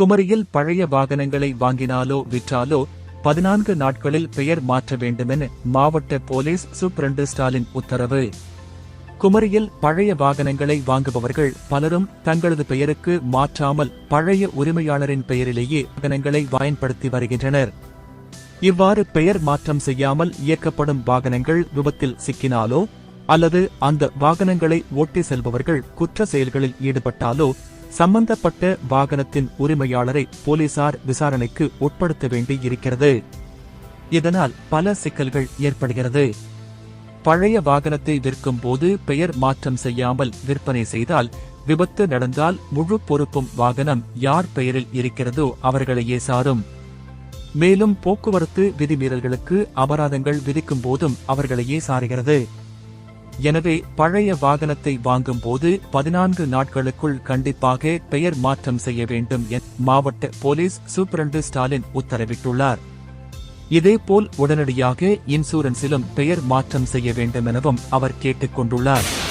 குமரியில் பழைய வாகனங்களை வாங்கினாலோ விற்றாலோ பதினான்கு நாட்களில் பெயர் மாற்ற வேண்டுமென மாவட்ட போலீஸ் சூப்பரண்டு ஸ்டாலின் உத்தரவு. குமரியில் பழைய வாகனங்களை வாங்குபவர்கள் பலரும் தங்களது பெயருக்கு மாற்றாமல் பழைய உரிமையாளரின் பெயரிலேயே வாகனங்களை பயன்படுத்தி வருகின்றனர். இவ்வாறு பெயர் மாற்றம் செய்யாமல் இயக்கப்படும் வாகனங்கள் விபத்தில் சிக்கினாலோ அல்லது அந்த வாகனங்களை ஓட்டி செல்பவர்கள் குற்ற செயல்களில் ஈடுபட்டாலோ சம்பந்தப்பட்ட வாகனத்தின் உரிமையாளரை போலீசார் விசாரணைக்கு உட்படுத்த வேண்டி இருக்கிறது இதனால் பல சிக்கல்கள் ஏற்படுகிறது. பழைய வாகனத்தை விற்கும் போது பெயர் மாற்றம் செய்யாமல் விற்பனை செய்தால் விபத்து நடந்தால் முழு பொறுப்பும் வாகனம் யார் பெயரில் இருக்கிறதோ அவர்களையே சாரும். மேலும் போக்குவரத்து விதிமீறல்களுக்கு அபராதங்கள் விதிக்கும் போதும் அவர்களையே சாருகிறது. எனவே பழைய வாகனத்தை வாங்கும் போது பதினான்கு நாட்களுக்குள் கண்டிப்பாக பெயர் மாற்றம் செய்ய வேண்டும் என மாவட்ட போலீஸ் சூப்பரண்டு ஸ்டாலின் உத்தரவிட்டுள்ளார். இதேபோல் உடனடியாக இன்சூரன்ஸிலும் பெயர் மாற்றம் செய்ய வேண்டும் எனவும் அவர் கேட்டுக் கொண்டுள்ளார்